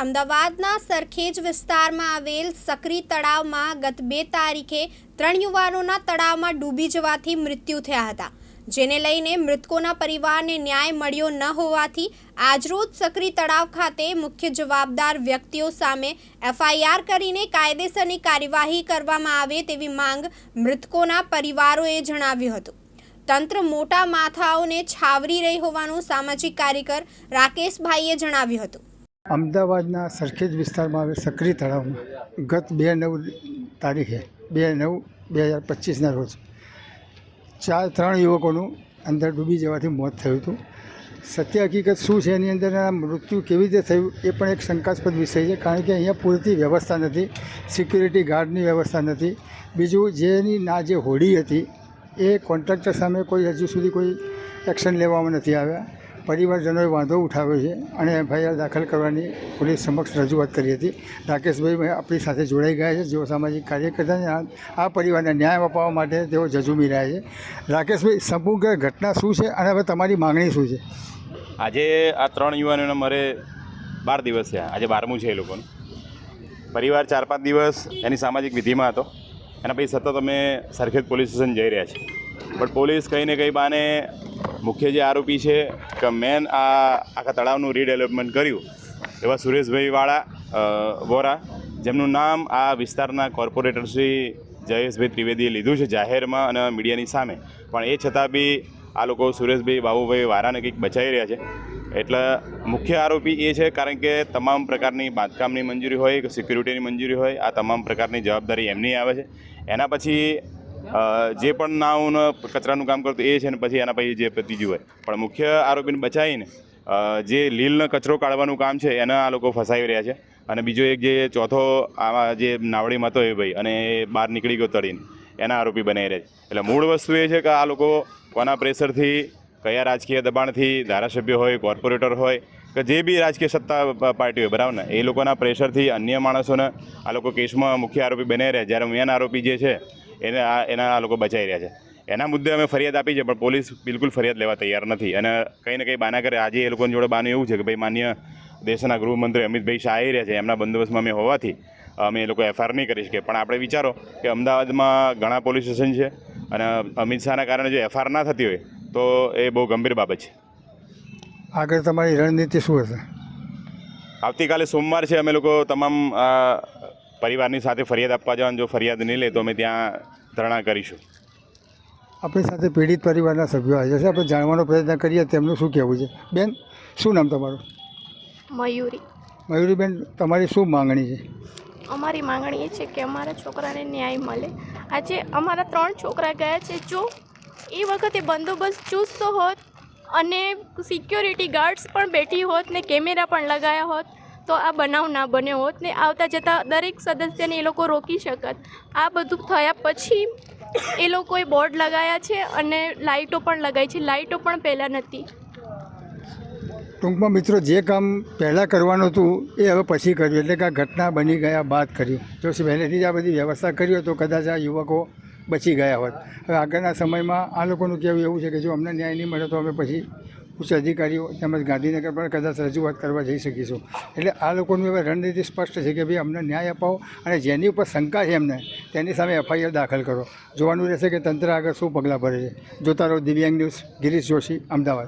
અમદાવાદના સરખેજ વિસ્તારમાં આવેલ સકરી તળાવમાં ગત બે તારીખે ત્રણ યુવાનોના તળાવમાં ડૂબી જવાથી મૃત્યુ થયા હતા. જેને લઈને મૃતકોના પરિવારને ન્યાય મળ્યો ન હોવાથી આજરોજ સકરી તળાવ ખાતે મુખ્ય જવાબદાર વ્યક્તિઓ સામે એફઆઈઆર કરીને કાયદેસરની કાર્યવાહી કરવામાં આવે તેવી માંગ મૃતકોના પરિવારોએ જણાવ્યું હતું. તંત્ર મોટા માથાઓને છાવરી રહી હોવાનું સામાજિક કાર્યકર રાકેશભાઈએ જણાવ્યું હતું. અમદાવાદના સરખેજ વિસ્તારમાં આવેલ સક્રી તળાવમાં ગત બે નવ તારીખે, બે નવ બે હજાર પચીસના રોજ ચાર ત્રણ યુવકોનું અંદર ડૂબી જવાથી મોત થયું હતું. સત્ય હકીકત શું છે એની અંદર મૃત્યુ કેવી રીતે થયું એ પણ એક શંકાસ્પદ વિષય છે, કારણ કે અહીંયા પૂરતી વ્યવસ્થા નથી, સિક્યુરિટી ગાર્ડની વ્યવસ્થા નથી. બીજું, જેની ના જે હોડી હતી એ કોન્ટ્રાક્ટર સામે કોઈ હજુ સુધી કોઈ એક્શન લેવામાં નથી આવ્યા. પરિવારજનોએ વાંધો ઉઠાવ્યો છે અને એફઆઈઆર દાખલ કરવાની પોલીસ સમક્ષ રજૂઆત કરી હતી. રાકેશભાઈ આપણી સાથે જોડાઈ ગયા છે, જેઓ સામાજિક કાર્યકર્તા છે. આ- આ પરિવારને ન્યાય અપાવવા માટે તેઓ જજુમી રહ્યા છે. રાકેશભાઈ, સમગ્ર ઘટના શું છે અને હવે તમારી માંગણી શું છે? આજે આ ત્રણ યુવાનોને મારે બાર દિવસ થયા. આજે બારમું છે એ લોકોનું. પરિવાર ચાર પાંચ દિવસ એની સામાજિક વિધિમાં હતો. એના પછી સતત અમે સરખેજ પોલીસ સ્ટેશન જઈ રહ્યા છીએ. પણ પોલીસ કંઈ ને કંઈ બાને મુખ્ય જે આરોપી છે કે મેન આ આખા તળાવનું રીડેવલપમેન્ટ કર્યું. એવા સુરેશભાઈ વાળા વોરા, જેમનું નામ આ વિસ્તારના કોર્પોરેટર શ્રી જયેશભાઈ ત્રિવેદીએ લીધું છે જાહેરમાં અને મીડિયાની સામે. પણ એ છતાં બી આ લોકો સુરેશભાઈ, બાબુભાઈ વારાને કંઈક બચાવી રહ્યા છે. એટલે મુખ્ય આરોપી એ છે કારણ કે તમામ પ્રકારની બાંધકામની મંજૂરી હોય કે સિક્યુરિટીની મંજૂરી હોય, આ તમામ પ્રકારની જવાબદારી એમની આવે છે. એના પછી જે પણ નાઉન, કચરાનું કામ કરતું એ છે ને પછી એના પછી જે ત્રીજું હોય. પણ મુખ્ય આરોપીને બચાવીને જે લીલનો કચરો કાઢવાનું કામ છે, એના આ લોકો ફસાવી રહ્યા છે. અને બીજો એક જે ચોથો આમાં જે નાવડીમાં હતો એ ભાઈ, અને બહાર નીકળી ગયો તળીને, એના આરોપી બનાવી રહ્યા છે. એટલે મૂળ વસ્તુ એ છે કે આ લોકો કોના પ્રેશરથી, કયા રાજકીય દબાણથી ધારાસભ્ય હોય, કોર્પોરેટર હોય, કે જે બી રાજકીય સત્તા પાર્ટી હોય, બરાબર ને? એ લોકોના પ્રેશરથી અન્ય માણસોને આ લોકો કેસમાં મુખ્ય આરોપી બનાવી રહ્યા જ્યારે મેન આરોપી જે છે એને આ એના આ લોકો બચાવી રહ્યા છે. એના મુદ્દે અમે ફરિયાદ આપી છે પણ પોલીસ બિલકુલ ફરિયાદ લેવા તૈયાર નથી. અને કંઈ ને કંઈ બાના કરે આજે એ લોકોની જોડે બાનું એવું છે કે ભાઈ માન્ય દેશના ગૃહમંત્રી અમિતભાઈ શાહ આવી રહ્યા છે એમના બંદોબસ્તમાં અમે હોવાથી અમે એ લોકો એફઆઈઆર નહીં કરી શકીએ. પણ આપણે વિચારો કે અમદાવાદમાં ઘણા પોલીસ સ્ટેશન છે અને અમિત શાહના કારણે જો એફઆઈઆર ના થતી હોય તો એ બહુ ગંભીર બાબત છે. આગળ તમારી રણનીતિ શું હશે? આવતીકાલે સોમવાર છે અમે લોકો તમામ પરિવારની સાથે ફરિયાદ આપવા જવાનું જો ફરિયાદ નહીં લે તો અમે ત્યાં ધરણા કરીશું. આપણી સાથે પીડિત પરિવારના સભ્યો આવી છે. આપણે જાણવાનો પ્રયત્ન કરીએ તેમનું શું કહેવું છે? બેન શું નામ તમારું? મયુરી. મયુરીબેન તમારી શું માંગણી છે? અમારી માંગણી એ છે કે અમારા છોકરાને ન્યાય મળે. આજે અમારા ત્રણ છોકરા ગયા છે જો એ વખતે બંદોબસ્ત ચુસ્ત હોત અને સિક્યોરિટી ગાર્ડ્સ પણ બેઠી હોત ને કેમેરા પણ લગાયા હોત તો આ બનાવ ના બન્યો હોત ને આવતા જતાં દરેક સદસ્યને એ લોકો રોકી શકત. આ બધું થયા પછી એ લોકોએ બોર્ડ લગાવ્યા છે અને લાઇટો પણ લગાવી છે. લાઇટો પણ પહેલાં નથી ટૂંકમાં મિત્રો જે કામ પહેલાં કરવાનું હતું એ હવે પછી કર્યું. એટલે કે આ ઘટના બની ગયા બાદ કર્યું. જો પહેલેથી જ આ બધી વ્યવસ્થા કરી હોય તો કદાચ આ યુવકો બચી ગયા હોત. હવે આગળના સમયમાં આ લોકોનું કહેવું એવું છે કે જો અમને ન્યાય નહીં મળે તો અમે પછી ઉચ્ચ અધિકારીઓ તેમજ ગાંધીનગર પણ કદાચ રજૂઆત કરવા જઈ શકીશું. એટલે આ લોકોનું હવે રણનીતિ સ્પષ્ટ છે કે ભાઈ અમને ન્યાય અપાવો અને જેની ઉપર શંકા છે એમને, તેની સામે એફઆઈઆર દાખલ કરો. જોવાનું રહેશે કે તંત્ર આગળ શું પગલાં ભરે છે. જોતા રહો દિવ્યાંગ ન્યૂઝ, ગિરીશ જોશી, અમદાવાદ.